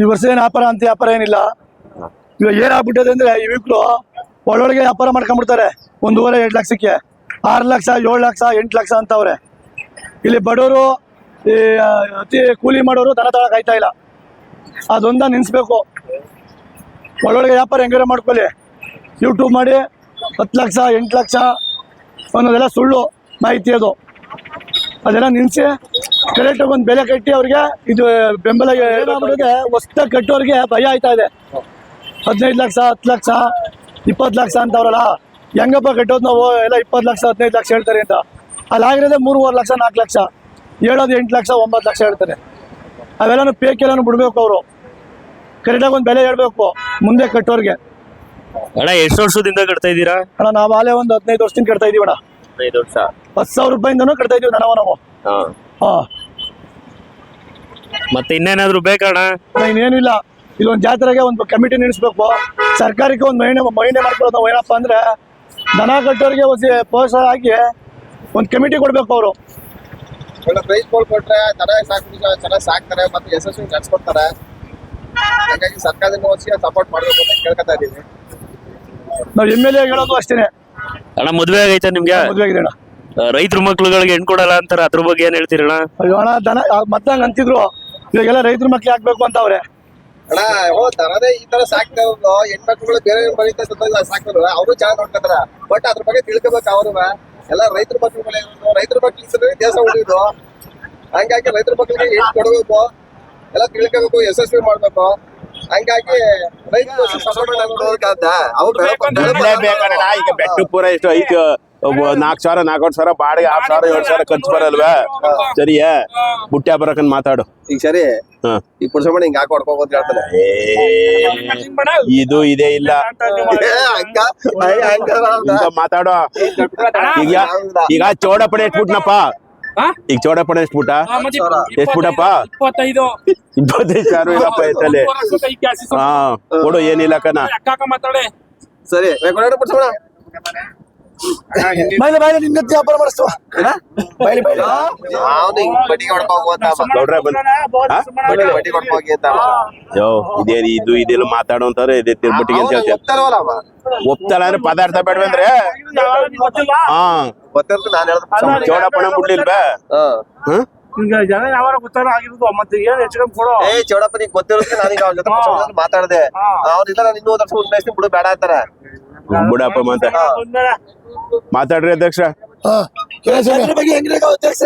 ಈ ವರ್ಷ ಏನು ವ್ಯಾಪಾರ ಅಂತ ವ್ಯಾಪಾರ ಏನಿಲ್ಲ. ಇವಾಗ ಏನಾಗ್ಬಿಟ್ಟದೆ ಅಂದ್ರೆ ಈ ವೀಕ್ಲು ಒಳೊಳಗೆ ವ್ಯಾಪಾರ ಮಾಡ್ಕೊಂಡ್ಬಿಡ್ತಾರೆ. ಒಂದೂವರೆ, ಎರಡು ಲಕ್ಷಕ್ಕೆ. ಆರು ಲಕ್ಷ, ಏಳು ಲಕ್ಷ, ಎಂಟು ಲಕ್ಷ ಅಂತವ್ರೆ. ಇಲ್ಲಿ ಬಡವರು ಈ ಅತಿ ಕೂಲಿ ಮಾಡೋರು ದನ ತಳ ಕಾಯ್ತಾ ಇಲ್ಲ. ಅದೊಂದ ನಿನ್ಸ್ಬೇಕು ಒಳ್ಳೊಳಗೆ ವ್ಯಾಪಾರ ಹೆಂಗಾರ ಮಾಡ್ಕೊಳ್ಳಿ. ಯೂಟ್ಯೂಬ್ ಮಾಡಿ ಹತ್ತು ಲಕ್ಷ, ಎಂಟು ಲಕ್ಷ ಅನ್ನೋದೆಲ್ಲ ಸುಳ್ಳು ಮಾಹಿತಿ ಅದು. ಅದೆಲ್ಲ ನಿನ್ಸಿ ಕರೆಕ್ಟಾಗಿ ಒಂದು ಬೆಲೆ ಕಟ್ಟಿ ಅವ್ರಿಗೆ ಇದು ಬೆಂಬಲ ಹೊಸ್ದಾಗಿ ಕಟ್ಟೋರಿಗೆ ಭಯ ಆಯ್ತಾ ಇದೆ. ಹದಿನೈದು ಲಕ್ಷ ಹತ್ತು ಲಕ್ಷ ಇಪ್ಪತ್ತು ಲಕ್ಷ ಅಂತವ್ರಲ್ಲ ಹೆಂಗಪ್ಪ ಕಟ್ಟೋದು ನಾವು? ಎಲ್ಲ ಇಪ್ಪತ್ತು ಲಕ್ಷ ಹದಿನೈದು ಲಕ್ಷ ಹೇಳ್ತಾರೆ ಅಂತ. ಅಲ್ಲಿ ಆಗಿರೋದೇ ಮೂರುವರೆ ಲಕ್ಷ ನಾಲ್ಕು ಲಕ್ಷ. ಹೇಳೋದು ಎಂಟು ಲಕ್ಷ ಒಂಬತ್ತು ಲಕ್ಷ ಹೇಳ್ತಾರೆ. ಅವೆಲ್ಲನೂ ಪೇಕೆಲ್ಲನೂ ಬಿಡಬೇಕು ಬಿಡ್ಬೇಕು ಅವರು. ಕರೆಕ್ಟಾಗಿ ಒಂದು ಬೆಲೆ ಹೇಳ್ಬೇಕು ಮುಂದೆ ಕಟ್ಟೋರಿಗೆ. ಅಣ್ಣ ಎಷ್ಟು ವರ್ಷದಿಂದ ಕಟ್ತಾ ಇದ್ದೀರಾ? ಅಣ್ಣ ನಾವು ಆಲೇ ಒಂದು ಹದಿನೈದು ವರ್ಷದಿಂದ ಕಟ್ತಾ ಇದೀವಿ ಅಣ್ಣ ಐದು ವರ್ಷ. ಹತ್ತು ಸಾವಿರ ರೂಪಾಯಿಂದನೂ ಕಟ್ತಾ ಇದೀವಿ ದನವ ನಾವು. ಹಾ. ಹಾಂ. ಮತ್ತೆ ಇನ್ನೇನಾದ್ರು ಬೇಕಣ್ಣ? ಇನ್ನೇನಿಲ್ಲ ಇಲ್ಲೊಂದು ಜಾತ್ರೆಗೆ ಒಂದು ಕಮಿಟಿ ನಿಲ್ಲಿಸ್ಬೇಕು ಸರ್ಕಾರಕ್ಕೆ ಒಂದು ಮಹಿಳೆ ಮಹಿಳೆ ಮಾಡ್ಕೊಳ್ಳೋದು ನಾವು ಏನಪ್ಪ ಅಂದ್ರೆ ದನ ಕಟ್ಟೋರಿಗೆ ಒಂದು ಪ್ರೋತ್ಸಾಹ ಹಾಕಿ ಒಂದು ಕಮಿಟಿ ಕೊಡ್ಬೇಕು ಅವರು. ಒಳ್ಳೆ ಪ್ರೈಸ್ಗಳು ಕೊಟ್ರೆ ಚೆನ್ನಾಗಿ ಸಾಕು ಚೆನ್ನಾಗಿ ಸಾಕ್ತಾರೆ ಮತ್ತೆ ಯಶಸ್ವಿ ನಡೆಸ್ಕೊಡ್ತಾರೆ. ಹಾಗಾಗಿ ಸರ್ಕಾರದಿಂದ ಸಪೋರ್ಟ್ ಮಾಡ್ಬೇಕು ಅಂತ ಕೇಳ್ಕೊತಾ ಇದೀವಿ ನಾವು ಎಂ ಎಲ್ ಎ ಹೇಳೋದು ಅಷ್ಟೇನೆ. ಅಣ್ಣ ಮದ್ವೆ ಆಗೈತೆ ನಿಮ್ಗೆ? ಮದ್ವೆ ಆಗಿದೆ ಅಣ್ಣ. ರೈತರ ಮಕ್ಳುಗಳಿಗೆ ಹೆಣ್ ಕೊಡಲ್ಲ ಅಂತಾರ ಅದ್ರ ಬಗ್ಗೆ ಏನ್ ಹೇಳ್ತೀರಣ್ಣ? ಅಯ್ಯೋ ಅಣ್ಣ ದನ ಮತ್ತ ಹಂಗೆ ಅಂತಿದ್ರು. ಇವಾಗೆಲ್ಲ ರೈತರ ಮಕ್ಳು ಹಾಕ್ಬೇಕು ಅಂತ ಅವ್ರೆ. ಅಣ್ಣ ಓ ದನದೇ ಈ ತರ ಸಾಕ್ತಾ ಇರೋದು. ಹೆಣ್ಮಕ್ಳುಗಳು ಬೇರೆ ಬರೀತಾ ಸಾಕ್ತಾರೆ. ಅವರು ಚೆನ್ನಾಗಿ ನೋಡ್ಕೊತಾರ. ಬಟ್ ಅದ್ರ ಬಗ್ಗೆ ತಿಳ್ಕೊಬೇಕು ಅವರು. ಎಲ್ಲ ರೈತರ ಮಕ್ಳುಗಳೇ ರೈತರ ಮಕ್ಳು ಇದ್ರೆ ದೇಶ ಉಳಿಯೋದು. ಹಂಗಾಗಿ ರೈತರ ಮಕ್ಳಿಗೆ ಏನ್ ಕೊಡಬೇಕು. ಎಲ್ಲ ತಿಳ್ಕೊಬೇಕು ಯಶಸ್ವಿ ಮಾಡ್ಬೇಕು. ಹಂಗಾಗಿ ರೈತರು ಬೇಕಣ್ಣ ಈಗ ಬೆಟ್ಟ ಪೂರ ಎಷ್ಟು ಐದು ನಾಲ್ಕು ಸಾವಿರ ನಾಲ್ಕು ಸಾವಿರ ಬಾಡಿಗೆ ಆರು ಸಾವಿರ ಏಳು ಸಾವಿರ ಖರ್ಚು ಬರಲ್ವಾ ಸರಿಯಾ ಬುಟ್ಟಿ ಬರಕನ್ ಮಾತಾಡು ಈಗ ಸರಿ ಹ. ಈ ಪುರುಷಮಣ ಹಿಂಗ್ ಹಾಕಿ ಹೊಡ್ಕೋಬೇಕು ಅಂತ ಹೇಳ್ತಾನೆ ಏ, ಇದು ಇದೇ ಇಲ್ಲ ಮಾತಾಡೋ ಈಗ ಈಗ ಚೌಡಪಡೆ ಎಷ್ಟ್ಬಿಟ್ನಪ್ಪ ಈಗ ಚೌಡಪ್ಪನ ಎಷ್ಟು ಪುಟ? ಎಷ್ಟು ಪುಟಪ್ಪ? ಇಪ್ಪತ್ತೈದು. ಇಪ್ಪತ್ತೈದು ಸಾವಿರ ಇಲ್ಲಪ್ಪ ಎತ್ತಲೆ ಹಾ ಕೊಡು ಏನಿಲ್ಲ ಕಣ. ಸರಿ ನಿನ್ನ ವ್ಯಾಪಾರ ಮಾಡಿಸ್ತವ ಹಿಂಗ್ ಅಂತ? ಬಡ್ಡಿ. ಯೋ ಇದೇನು ಇದು ಇದೆಲ್ಲ ಮಾತಾಡೋ ಅಂತಾರೆ ಇದೇ ತಿರ್ಬಿಟ್ಟಿಗೆ ಅಂತ ಹೇಳ್ತಾರೆ. ಒಪ್ತಲ್ಲ ಅಂದ್ರೆ ಪದಾರ್ಥ ಬೇಡವಂದ್ರೆ ಹಾ. ಗೊತ್ತಿರುತ್ತೆ ನಾನ್ ಹೇಳ್ದ ಪುರುಷಮಣ. ಚೌಡಪ್ಪಣ ಬಿಡ್ಲಿಲ್ವಾ ಹಾ. ಹ್ಮ್ ಈಗ ಜನ ಯಾವಾಗ ಗೊತ್ತಾರ ಆಗಿರೋದು ಮತ್ತೆ ಏನ್ ಹೆಚ್ಚಿಗೆ ಕೊಡು. ಏ ಚೌಡಪ್ಪ ನೀಗ್ ಗೊತ್ತಿರುತ್ತೆ ನಾನೀಗ ಅವ್ರ ಜೊತೆ ಮಾತಾಡ್ದೆ. ನಾನು ಇನ್ನೂ ವರ್ಷ ಉನ್ಮೇಸ್ತೀನಿ ಬಿಡು ಬೇಡ ಅಂತಾರೆ. ಬಿಡಪ್ಪ ಅಂತ ಮಾತಾಡ್ರಿ ಅಧ್ಯಕ್ಷ. ಬಗ್ಗೆ ಹೆಂಗಿದೆ ಅಧ್ಯಕ್ಷ?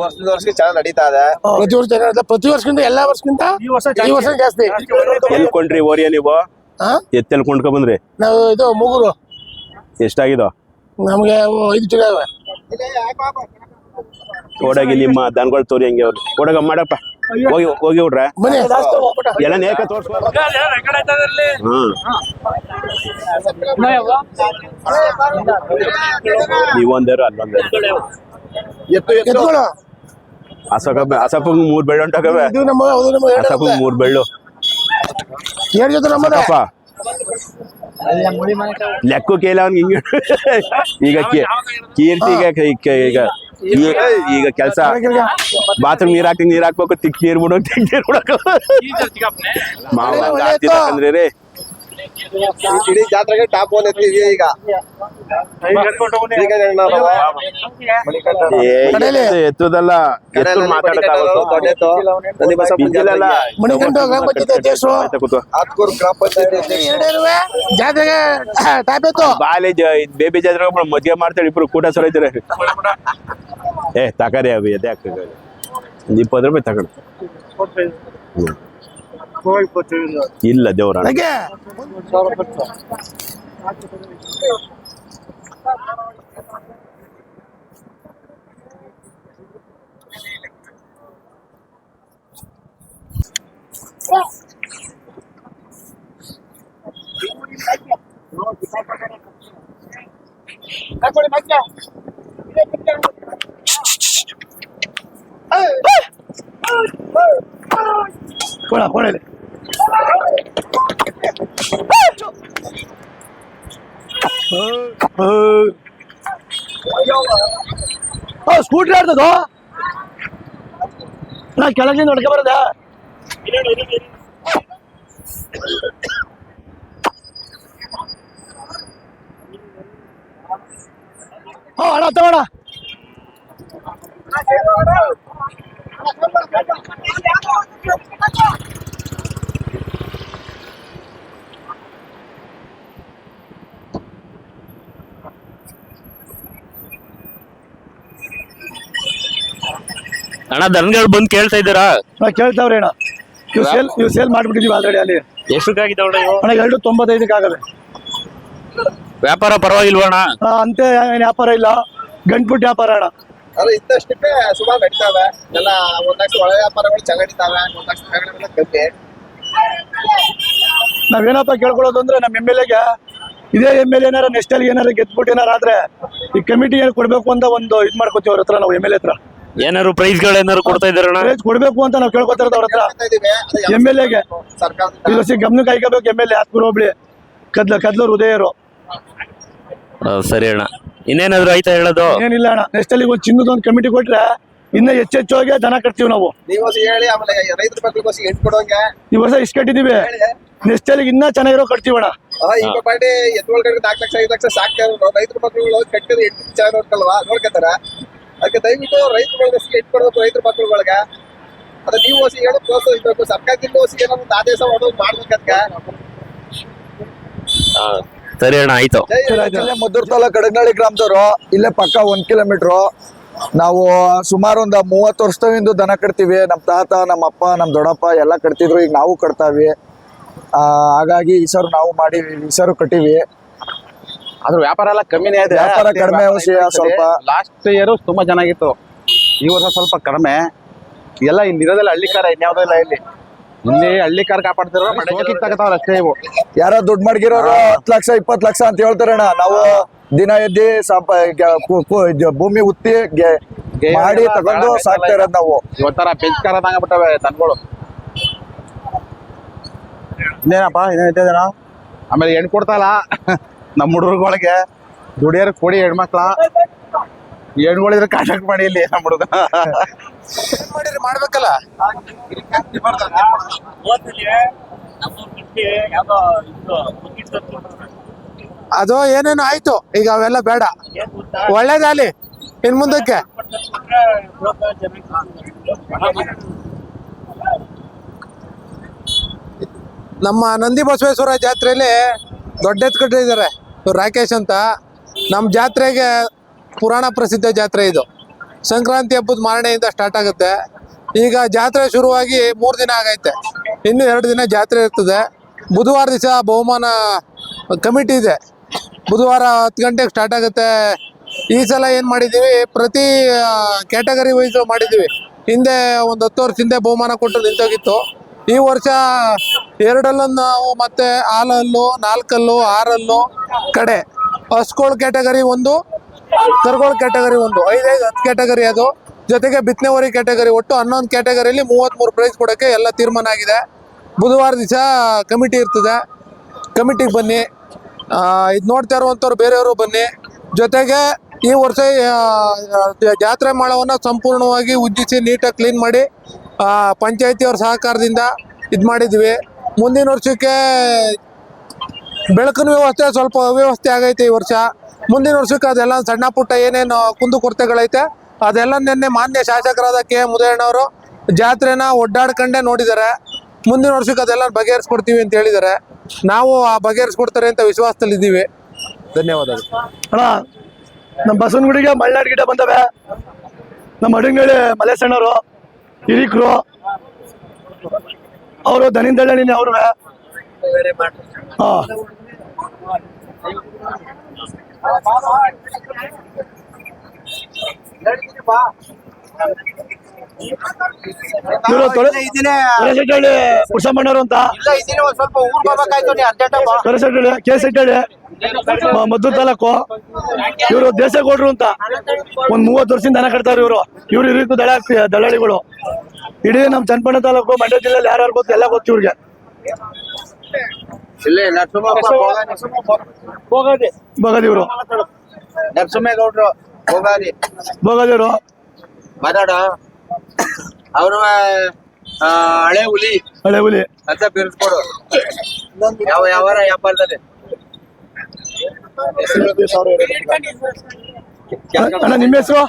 ವರ್ಷದ ವರ್ಷಕ್ಕೆ ಚೆನ್ನಾಗಿ ನಡೀತಾ ಇದೆ. ಪ್ರತಿ ವರ್ಷ ಪ್ರತಿ ವರ್ಷಕ್ಕಿಂತ ಎಲ್ಲಾ ವರ್ಷಕ್ಕಿಂತ ಈ ವರ್ಷ ಈ ವರ್ಷ ಜಾಸ್ತಿ. ಎಲ್ಲಿ ಕೊಂಡ್ರಿ ಓರಿಯ ನೀವು? ಹಾ? ಎತ್ತೆಲ್ ಕೊಂಡ್ಕೊ ಬಂದ್ರಿ? ನಾವು ಇದು ಮೂಗೂರು. ಎಷ್ಟಾಗಿದೋ? ನಮ್ಗೆ ಐದು ಜನ ಇವೆ. ಓಡಾಗಿ ನಿಮ್ಮ ದನಗಳು ತೋರಿ ಹಂಗೆ ಅವ್ರು. ಓಡಾಗ ಮಾಡಪ್ಪ. ಹೋಗಿ ಹೋಗಿ ಹುಡ್ರ. ಬನ್ನಿ. ಎಲ್ಲ ನೇಕ ನೀವೊಂದೇರು ಅಲ್ಲೊಂದೇರು. ಅಸಕ ಅಸಪ್ಪ ಮೂರ್ ಬೆಳ್ಳು ಎರಡು ಅಸಪ್ಪ ಮೂರ್ ಬೆಳ್ಳು. ಎರಡು ಜೊತೆ ಅಪ್ಪ. ಲೆಕ್ಕಕ್ಕೆ ಇಲ್ಲ ಅವ್ನಿಗೆ ಹಿಂಗೆ. ಈಗ ಕೀ- ಕೀರ್ತಿ ಈಗ ಈಗ ಈಗ ಕೆಲಸ. ಬಾತ್ರೂಮ್ ನೀರ್ ಹಾಕಿ ನೀರ್ ಹಾಕ್ಬೇಕು ತಿಕ್ ನೀರ್ ಬಿಡೋಕ್ ತಿಕ್ ನೀರ್ ಬಿಡೋಕ್ ಮಾವ ಅಂದ್ರೆ ರೀ. ಇಡೀ ಜಾತ್ರೆಗೆ ಟಾಪ್ ಒನ್ ಎತ್ತಿದ್ವಿ ಈಗ. ಎತ್ತುದಲ್ಲ. ಗ್ರಾಮ ಪಂಚಾಯತ್ ಅಧ್ಯಕ್ಷರು. ಗ್ರಾಮ ಪಂಚಾಯತಿ ಜಾತ್ರೆಗೆ ಟಾಪ್ ಎತ್ತು. ಬಾಲಿ ಬೇಬಿ ಜಾತ್ರೆ ಮದ್ವೆ ಮಾಡ್ತಾರೆ ಇಬ್ರು ಕೂಟ ಸರೈತಾರೆ ಏ ತಕರಿ ಅಭಿ ಅದೇ ಆಗ್ತದೆ ಒಂದ್ ಇಪ್ಪತ್ತು ರೂಪಾಯಿ ತಗೊಂಡು ಇಲ್ಲ ದೇವ್ರ ಹಾಗೆ ಕೊಡ ಸ್ಕೂಟ್ರಿ ಆಡ್ತದೋ ನಾ ಕೆಳಗಿಂದ ಹೊಡ್ಕೊ ಬರೋದ ಹಾ ಅಣ್ಣ ತಗೋಣ ಅಣ್ಣ ದನಗಳು ಬಂದು ಕೇಳ್ತಾ ಇದ್ದೀರಾ? ನಾ ಕೇಳ್ತಾವ್ರಿ ಅಣ್ಣ. ಇವ್ ಸೇಲ್ ಇವ್ ಸೇಲ್ ಮಾಡ್ಬಿಟ್ಟಿದೀವಿ ಆಲ್ರೆಡಿ ಅಲ್ಲಿ. ಎಷ್ಟಕ್ಕಾಗಿದ್ದಾವಣ್ಣ ಇವು? ಅಣ್ಣ ಎರಡು ತೊಂಬತ್ತೈದಕ್ಕೆ ಆಗವೆ ವ್ಯಾಪಾರ ಪರವಾಗಿಲ್ವಾ ಅಣ್ಣ? ಆ, ಅಂತೆ ಏನ್ ವ್ಯಾಪಾರ ಇಲ್ಲ. ಗಂಟ್ಬಿಟ್ಟು ವ್ಯಾಪಾರ ಅಣ್ಣ. ಅದು ಇದ್ದಷ್ಟಕ್ಕೆ ಸುಮಾರು ನಡೀತಾವೆ. ಎಲ್ಲ ಒಂದ್ ಲಕ್ಷ ಒಳ ವ್ಯಾಪಾರಗಳು ಒಂದ್ ಲಕ್ಷ ಕಮ್ಮಿ. ನಾವೇನಪ್ಪ ಕೇಳ್ಕೊಳ್ಳೋದು ಅಂದ್ರೆ ನಮ್ಮ ಎಂ ಎಲ್ ಎಗೆ ಇದೇ ಎಂ ಎಲ್ ಎನಾರ ನೆಕ್ಸ್ಟ್ ಅಲ್ಲಿ ಏನಾರ ಗೆದ್ಬಿಟ್ಟು ಏನಾರ ಆದ್ರೆ ಈ ಕಮಿಟಿ ಏನ್ ಕೊಡ್ಬೇಕು ಅಂತ ಒಂದು ಇದ್ ಮಾಡ್ಕೋತೀವಿ ಅವ್ರ ಹತ್ರ ನಾವು ಎಂ ಎಲ್ ಎ ಹತ್ರ. ಏನಾದ್ರು ಪ್ರೈಸ್ಗಳು ಏನಾದ್ರು ಕೊಡ್ತಾ ಇದ್ದಾರಣ ಪ್ರೈಸ್ ಕೊಡ್ಬೇಕು ಅಂತ ನಾವು ಕೇಳ್ಕೊತಿರೋದು ಅವ್ರ ಹತ್ರ. ಎಂ ಎಲ್ ಎಗೆ ಯಾವ MLA ಗೆ. ಸರ್ಕಾರದಿಂದ? ಈ ವರ್ಷ ಗಮನಕ್ಕೆ ಹಾಯ್ಕೋಬೇಕು ಎಂ ಎಲ್ ಎ ಆತ್ಮೂರು ಹೋಬ್ಳಿ ಕದ್ಲ ಕದ್ಲೂರು ಹೃದಯರು ಸರಿ ಅಣ್ಣ. ಇನ್ನೇನಾದ್ರು ಆಯ್ತಾ ಹೇಳೋದು? ಏನಿಲ್ಲ ಅಣ್ಣ ನೆಕ್ಸ್ಟ್ ಅಲ್ಲಿ ಒಂದು ಚಿನ್ನದ ಒಂದು ಕಮಿಟಿ ಕೊಟ್ರೆ ಇನ್ನ ಹೆಚ್ಚೆಚ್ಚೋಗಿ ದನ ಕಟ್ತೀವಿ ನಾವು. ನೀವು ಹೇಳಿ ಆಮೇಲೆ ರೈತರ ಕೊಡೋಂಗೆ. ಈ ವರ್ಷ ಇಷ್ಟು ಕಟ್ಟಿದೀವಿ. ಹೇಳಿ. ನೆಕ್ಸ್ಟ್ ಅಲ್ಲಿ ಇನ್ನ ಚೆನ್ನಾಗಿರೋ ಕಟ್ತೀವಣ್ಣ ಆ, ಈಗ ಪಾಟಿ ಕಡೆ ನಾಲ್ಕು ಲಕ್ಷ ಐದು ಲಕ್ಷ ಸಾಕ್ತಾರೆ ರೈತರ ಮಕ್ಕಳು ಕಟ್ಟಿದ್ರೆ ಎಂಟು ಚೆನ್ನಾಗಿ ನೋಡ್ಕಲ್ವಾ ನೋಡ್ಕೊತಾರ? ಅದಕ್ಕೆ ದಯವಿಟ್ಟು ರೈತರುಗಳಿಗೋಸಿ ಎಂಟು ಇಟ್ಕೊಡ್ಬೇಕು ರೈತರ ಮಕ್ಕಳುಗಳಿಗೆ ಅದ ನೀವು ಓಸಿ ಹೇಳಿ ಪ್ರೋತ್ಸಾಹಿಸಬೇಕು ಸರ್ಕಾರದಿಂದ ಓಸಿ ಏನೋ ಒಂದು ಆದೇಶ ಮಾಡೋದು ಮಾಡ್ಬೇಕು ಆ, ಸರಿ ಅಣ್ಣ ಆಯ್ತು. ಇಲ್ಲೇ ಮದ್ದೂರು ತಾಲೂಕು ಕಡಗನಹಳ್ಳಿ ಗ್ರಾಮದವರು ಇಲ್ಲೇ ಪಕ್ಕ ಒಂದ್ ಕಿಲೋಮೀಟ್ರು. ನಾವು ಸುಮಾರು ಒಂದು ಮೂವತ್ತು ವರ್ಷದಿಂದ ದನ ಕಟ್ತೀವಿ. ನಮ್ಮ ತಾತ ನಮ್ಮ ಅಪ್ಪ ನಮ್ಮ ದೊಡ್ಡಪ್ಪ ಎಲ್ಲ ಕಟ್ತಿದ್ರು. ಈಗ ನಾವು ಕಟ್ತಾವಿ. ಆ, ಹಾಗಾಗಿ ಈ ಸರ್ ನಾವು ಮಾಡಿ ಈ ಸರ್ ಕಟ್ಟಿವಿ. ಅದ್ರ ವ್ಯಾಪಾರ ಎಲ್ಲ ಕಮ್ಮಿನೇ ಇದೆ. ವ್ಯಾಪಾರ ಕಡಿಮೆ ಸ್ವಲ್ಪ. ಲಾಸ್ಟ್ ಇಯರ್ ತುಂಬಾ ಚೆನ್ನಾಗಿತ್ತು. ಈ ವರ್ಷ ಸ್ವಲ್ಪ ಕಡಿಮೆ. ಎಲ್ಲ ಇಲ್ಲಿ ಇರೋದಿಲ್ಲ ಹಳ್ಳಿ ಕಾರ ಇನ್ಯಾವುದಿಲ್ಲ ಇಲ್ಲಿ. ಇಲ್ಲಿ ಹಳ್ಳಿ ಕಾರ್ ಕಾಪಾಡ್ತಿರೋ ತಗತಾವ್ರ ಅಷ್ಟೇ ಇವು. ಯಾರೋ ದುಡ್ಡು ಮಡ್ಗಿರೋರು ಹತ್ತು ಲಕ್ಷ ಇಪ್ಪತ್ತು ಲಕ್ಷ ಅಂತ ಹೇಳ್ತಾರಣ್ಣ. ನಾವು ದಿನ ಎದ್ದಿ ಭೂಮಿ ಉತ್ತಿ ಗೆ- ಗೇ- ಮಾಡಿ ತಗೊಂಡು ಸಾಕ್ತಾ ಇರೋದು ನಾವು. ಇವತ್ತರ ಪೆಂಚ್ ಕಾರ ತಗೊಂಡ್ಬಿಟ್ಟವೆ ದನಗಳು. ಇನ್ನೇನಪ್ಪ ಇನ್ನೇನ ಆಮೇಲೆ ಹೆಣ್ಣು ಕೊಡ್ತಲ್ಲ ನಮ್ಮ ಹುಡುಗರುಗಳಿಗೆ ದುಡಿಯೋರು ಕೊಡಿ ಹೆಣ್ಮಕ್ಳ. ಹೆಣ್ಗಳಿದ್ರೆ ಕಾಂಟ್ಯಾಕ್ಟ್ ಮಾಡಿ ಇಲ್ಲಿ ನಮ್ಮ ಹುಡುಗ. ಮಾಡಿರಿ ಮಾಡ್ಬೇಕಲ್ಲ? ಅದು ಏನೇನು ಆಯ್ತು, ಈಗ ಅವೆಲ್ಲ ಬೇಡ. ಒಳ್ಳೇದಾಲಿ ಇನ್ ಮುಂದಕ್ಕೆ. ನಮ್ಮ ನಂದಿ ಬಸವೇಶ್ವರ ಜಾತ್ರೆಯಲ್ಲಿ ದೊಡ್ಡ ಎತ್ಕಟ್ಟಿದ್ದಾರೆ ರಾಕೇಶ್ ಅಂತ ನಮ್ಮ ಜಾತ್ರೆಗೆ ಪುರಾಣ ಪ್ರಸಿದ್ಧ ಜಾತ್ರೆ ಇದು. ಸಂಕ್ರಾಂತಿ ಹಬ್ಬದ ಮಾರಣೆಯಿಂದ ಸ್ಟಾರ್ಟ್ ಆಗುತ್ತೆ. ಈಗ ಜಾತ್ರೆ ಶುರುವಾಗಿ ಮೂರು ದಿನ ಆಗೈತೆ. ಇನ್ನು ಎರಡು ದಿನ ಜಾತ್ರೆ ಇರ್ತದೆ. ಬುಧವಾರ ದಿವಸ ಬಹುಮಾನ ಕಮಿಟಿ ಇದೆ. ಬುಧವಾರ ಹತ್ತು ಗಂಟೆಗೆ ಸ್ಟಾರ್ಟ್ ಆಗುತ್ತೆ. ಈ ಸಲ ಏನು ಮಾಡಿದ್ದೀವಿ ಪ್ರತಿ ಕ್ಯಾಟಗರಿ ವೈಸು ಮಾಡಿದ್ದೀವಿ ಹಿಂದೆ ಒಂದು ಹತ್ತು ವರ್ಷ ಹಿಂದೆ ಬಹುಮಾನ ಕೊಟ್ಟು ನಿಂತೋಗಿತ್ತು. ಈ ವರ್ಷ ಎರಡಲ್ಲೂ ನಾವು ಮತ್ತೆ ಹಾಲಲ್ಲು ನಾಲ್ಕಲ್ಲು, ಆರಲ್ಲು ಕಡೆ. ಹಸ್ಕೊಳ ಕ್ಯಾಟಗರಿ ಒಂದು ಕರ್ಗೋಳ್ ಕ್ಯಾಟಗರಿ ಒಂದು. ಐದೈದು, ಹತ್ತು ಕ್ಯಾಟಗರಿ ಅದು. ಜೊತೆಗೆ ಬಿತ್ನೆವರಿ ಕ್ಯಾಟಗರಿ ಒಟ್ಟು ಹನ್ನೊಂದು ಕ್ಯಾಟಗರಿಯಲ್ಲಿ ಮೂವತ್ತ್ಮೂರು ಪ್ರೈಸ್ ಕೊಡೋಕ್ಕೆ ಎಲ್ಲ ತೀರ್ಮಾನ ಆಗಿದೆ. ಬುಧವಾರ ದಿವಸ ಕಮಿಟಿ ಇರ್ತದೆ. ಕಮಿಟಿಗೆ ಬನ್ನಿ. ಇದು ನೋಡ್ತಾ ಇರುವಂಥವ್ರು ಬೇರೆಯವರು ಬನ್ನಿ. ಜೊತೆಗೆ ಈ ವರ್ಷ ಜಾತ್ರೆ ಮಾಳವನ್ನು ಸಂಪೂರ್ಣವಾಗಿ ಉಜ್ಜಿಸಿ, ನೀಟಾಗಿ ಕ್ಲೀನ್ ಮಾಡಿ ಪಂಚಾಯತಿಯವ್ರ ಸಹಕಾರದಿಂದ ಇದು ಮಾಡಿದ್ವಿ. ಮುಂದಿನ ವರ್ಷಕ್ಕೆ ಬೆಳಕಿನ ವ್ಯವಸ್ಥೆ ಸ್ವಲ್ಪ ಅವ್ಯವಸ್ಥೆ ಆಗೈತೆ ಈ ವರ್ಷ. ಮುಂದಿನ ವರ್ಷಕ್ಕೆ ಅದೆಲ್ಲ ಸಣ್ಣ ಪುಟ್ಟ ಏನೇನು ಕುಂದು ಕೊರತೆಗಳೈತೆ ಅದೆಲ್ಲ ನಿನ್ನೆ ಮಾನ್ಯ ಶಾಸಕರಾದ ಕೆ ಮುದಯಣ್ಣವರು ಜಾತ್ರೆನ ಒಡ್ಡಾಡ್ಕೊಂಡೇ ನೋಡಿದ್ದಾರೆ. ಮುಂದಿನ ವರ್ಷಕ್ಕೆ ಅದೆಲ್ಲ ಬಗೆಹರಿಸ್ಕೊಡ್ತೀವಿ ಅಂತ ಹೇಳಿದ್ದಾರೆ. ನಾವು ಆ ಬಗೆಹರಿಸ್ಕೊಡ್ತಾರೆ ಅಂತ ವಿಶ್ವಾಸದಲ್ಲಿದ್ದೀವಿ ಧನ್ಯವಾದಗಳು. ಅಣ್ಣ ನಮ್ಮ ಬಸವನಗುಡಿಗೆ ಮಲೆನಾಡು ಗಿಡ ಬಂದವೆ. ನಮ್ಮ ಅಡಂಗಳಿ ಮಲೇಸಣ್ಣವರು ಹಿರಿಕರು ಅವರು ದನಿಂದಳ್ಳಿನೇ ಅವ್ರು ಮದ್ದು ಪುರುಷಮ್ಮಣ್ಣವರು ಅಂತ. ಮದ್ದೂರು ತಾಲೂಕು. ಇವರು ದೇಶಗೌಡರು ಅಂತ. ಒಂದ್ ಮೂವತ್ತು ವರ್ಷದಿಂದ ದನ ಕಟ್ತಾರೆ ಇವರು. ಇವ್ರು ಇರಿತು ದಳ ದಳ್ಳಾಳಿಗಳು ಇಡೀ ನಮ್ಮ ಚನ್ನಪಣ್ಣ ತಾಲೂಕು ಮಂಡ್ಯ ಜಿಲ್ಲೆಯಲ್ಲಿ ಯಾರ್ಯಾರು ಗೊತ್ತು? ಎಲ್ಲ ಗೊತ್ತು ಇವ್ರಿಗೆ. ಇಲ್ಲಿ ನರಸಿಂಹಪ್ಪ ನರಸಿಂಹೇಗೌಡ್ರು ಮಾತಾಡ. ಅವರು ಹಳೆ ಹುಲಿ. ಹಳೆ ಹುಲಿ. ಅಂತ ಬಿರ್ಸ್ಕೊಡು. ಯಾವ ಯಾವ ವ್ಯಾಪಾರದಲ್ಲಿ ಅಣ್ಣ ನಿಮ್ಮ ಹೆಸರು?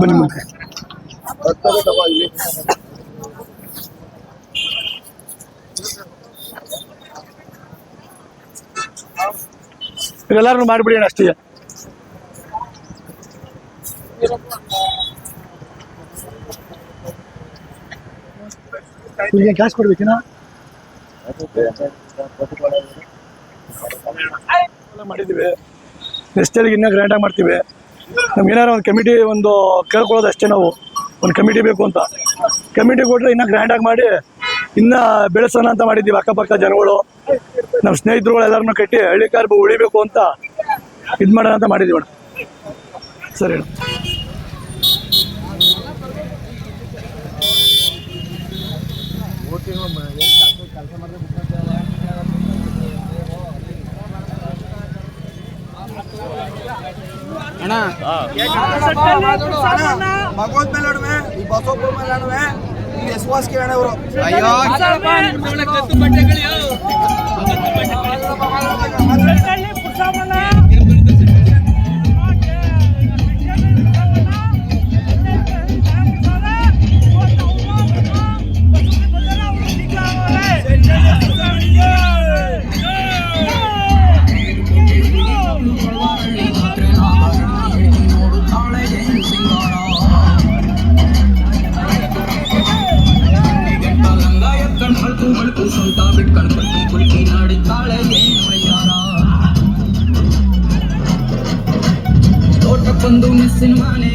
ಬನ್ನಿ ಮುಂದೆ. ಎಲ್ಲಾರು ಮಾಡಿಬಿಡಿ ಅಣ್ಣ ಅಷ್ಟೇ. ಕ್ಯಾಶ್ ಕೊಡ್ಬೇಕಿನ ಮಾಡಿದ್ದೀವಿ. ಇಯರ್ಗೆ ಇನ್ನೂ ಗ್ರ್ಯಾಂಡಾಗಿ ಮಾಡ್ತೀವಿ. ನಮ್ಗೆ ಏನಾರು ಒಂದು ಕಮಿಟಿ ಒಂದು ಕೇಳ್ಕೊಳ್ಳೋದು ಅಷ್ಟೇ ನಾವು. ಒಂದು ಕಮಿಟಿ ಬೇಕು ಅಂತ. ಕಮಿಟಿ ಕೊಟ್ಟರೆ ಇನ್ನೂ ಗ್ರ್ಯಾಂಡಾಗಿ ಮಾಡಿ ಇನ್ನೂ ಬೆಳೆಸೋಣ ಅಂತ ಮಾಡಿದ್ದೀವಿ ಅಕ್ಕಪಕ್ಕ ಜನಗಳು. ನಮ್ಮ ಸ್ನೇಹಿತರುಗಳು ಎಲ್ಲರನ್ನೂ ಕಟ್ಟಿ ಹಳ್ಳಿ ಕಾರ್ಬು ಉಳಿಬೇಕು ಅಂತ ಇದು ಮಾಡೋಣ ಅಂತ ಮಾಡಿದ್ದೀವಿ ಮೇಡಮ್ ಸರಿ ಮೇಡಮ್ ಭಗವಂತ ಮೇಲೆ ಅಡುವೆ ಈ ಬಸವಪ್ಪನ ಮೇಲೆ ಅಡುವೆ ಈ ಯಶವಾಸ್ ಕಿರಣ ಅವರು ತೋಟಕ್ಕೊಂದು தோட்டப்பந்து மிஸ்ஸின் மானே